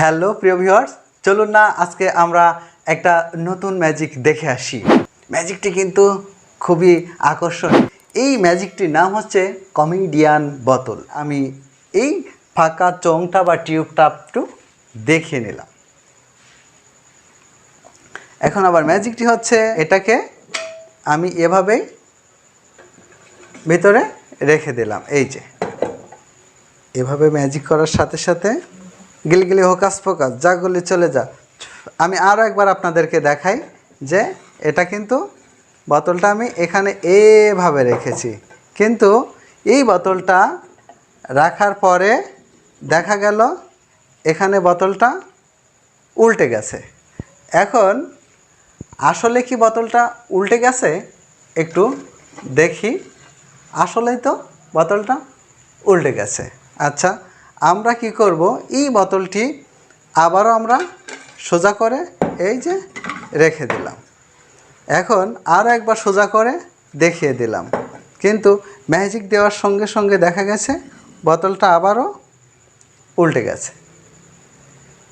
Hello প্রিয় viewers, চলুন না, আজকে আমরা একটা নতুন ম্যাজিক দেখে আসি। ম্যাজিকটি কিন্তু খুবই আকর্ষণীয়। এই ম্যাজিকটির নাম হচ্ছে কমেডিয়ান বোতল। আমি এই ফাঁকা চোংটা বা টিউবটা একটু দেখিয়ে নিলাম। এখন আবার ম্যাজিকটি হচ্ছে এটাকে আমি এভাবেই ভিতরে রেখে দিলাম। এই যে, এভাবে ম্যাজিক করার সাথে সাথে গিলগিলি হোকাস ফোকাস, যা গুলি চলে যা। আমি আরও একবার আপনাদেরকে দেখাই যে এটা কিন্তু বোতলটা আমি এখানে এভাবে রেখেছি। কিন্তু এই বোতলটা রাখার পরে দেখা গেল এখানে বোতলটা উল্টে গেছে। এখন আসলে কি বোতলটা উল্টে গেছে? একটু দেখি। আসলেই তো বোতলটা উল্টে গেছে। আচ্ছা আমরা কি করব? এই বোতলটি আবারও আমরা সোজা করে এই যে রেখে দিলাম। এখন আরও একবার সোজা করে দেখিয়ে দিলাম। কিন্তু ম্যাজিক দেওয়ার সঙ্গে সঙ্গে দেখা গেছে, বোতলটা আবারও উল্টে গেছে।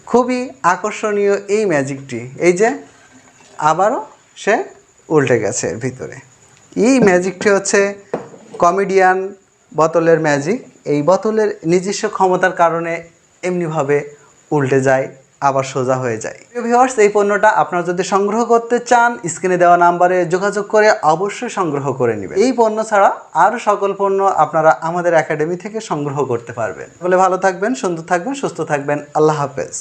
খুবই আকর্ষণীয় এই ম্যাজিকটি এই যে আবারও সে উল্টে গেছে ভিতরে। এই ম্যাজিকটি হচ্ছে কমেডিয়ান বোতলের ম্যাজিক এই বোতলের নিজস্ব ক্ষমতার কারণে এমনিভাবে উল্টে যায়, আবার সোজা হয়ে যায়। ভিউয়ার্স এই পণ্যটা আপনারা যদি সংগ্রহ করতে চান, স্ক্রিনে দেওয়া নাম্বারে যোগাযোগ করে অবশ্যই সংগ্রহ করে নেবেন। এই পণ্য ছাড়া আরও সকল পণ্য আপনারা আমাদের একাডেমি থেকে সংগ্রহ করতে পারবেন। বলে ভালো থাকবেন, সুন্দর থাকবেন, সুস্থ থাকবেন। আল্লাহ হাফেজ।